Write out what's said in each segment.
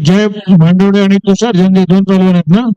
जय भांडवडे आणि तुषार झेंडे दोन पैलवान आहेत ना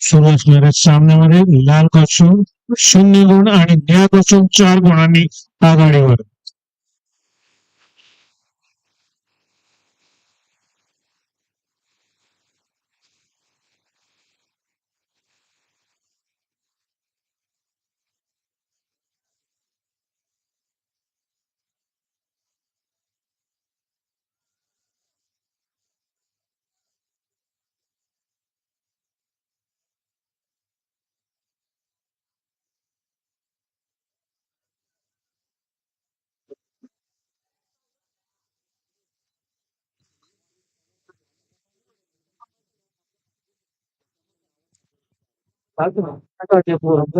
सुरू असणाऱ्या सामन्यामध्ये लाल कसून शून्य गुण आणि निळा कसून चार गुणांनी आघाडीवर.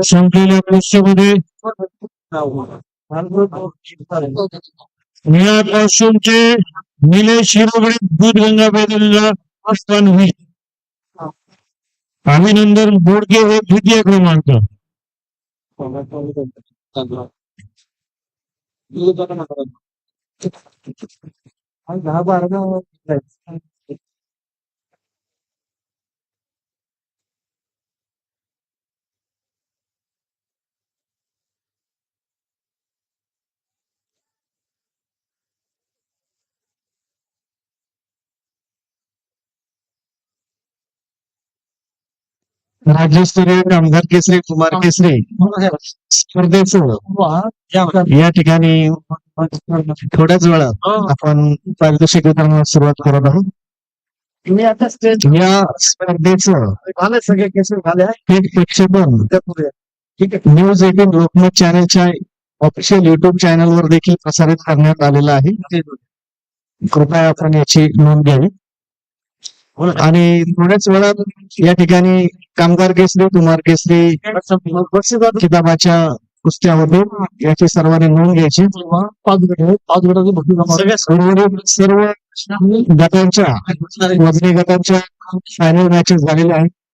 संपलेल्या कुस्तीमध्ये निळा कॉस्ट्युमचे निलेश हिरोगडे दूधगंगा बेदुल्ला पण होईल अभिनंदन बोडके हे द्वितीय क्रमांक दहा बारा राज्यस्तरीय कामगार केसरी कुमार केसरी स्पर्धेचं या ठिकाणी थोड्याच वेळात आपण पारितोषिक वितरणाला सुरुवात करत आहोत. मी आता स्टेज या स्पर्धेचं सगळे केसेस झाले थेट प्रक्षेपण. ठीक आहे. न्यूज एटीन लोकमत चॅनलच्या ऑफिशियल युट्यूब चॅनलवर देखील प्रसारित करण्यात आलेलं आहे. कृपया आपण याची नोंद घ्यावी. आणि थोड्याच वेळात या ठिकाणी कामगार केसरी कुमार केसरी किताबाच्या कुस्त्या याची सर्वांनी नोंद घ्यायची. सर्व गटांच्या वजनी गटांच्या फायनल मॅचेस झालेल्या आहेत.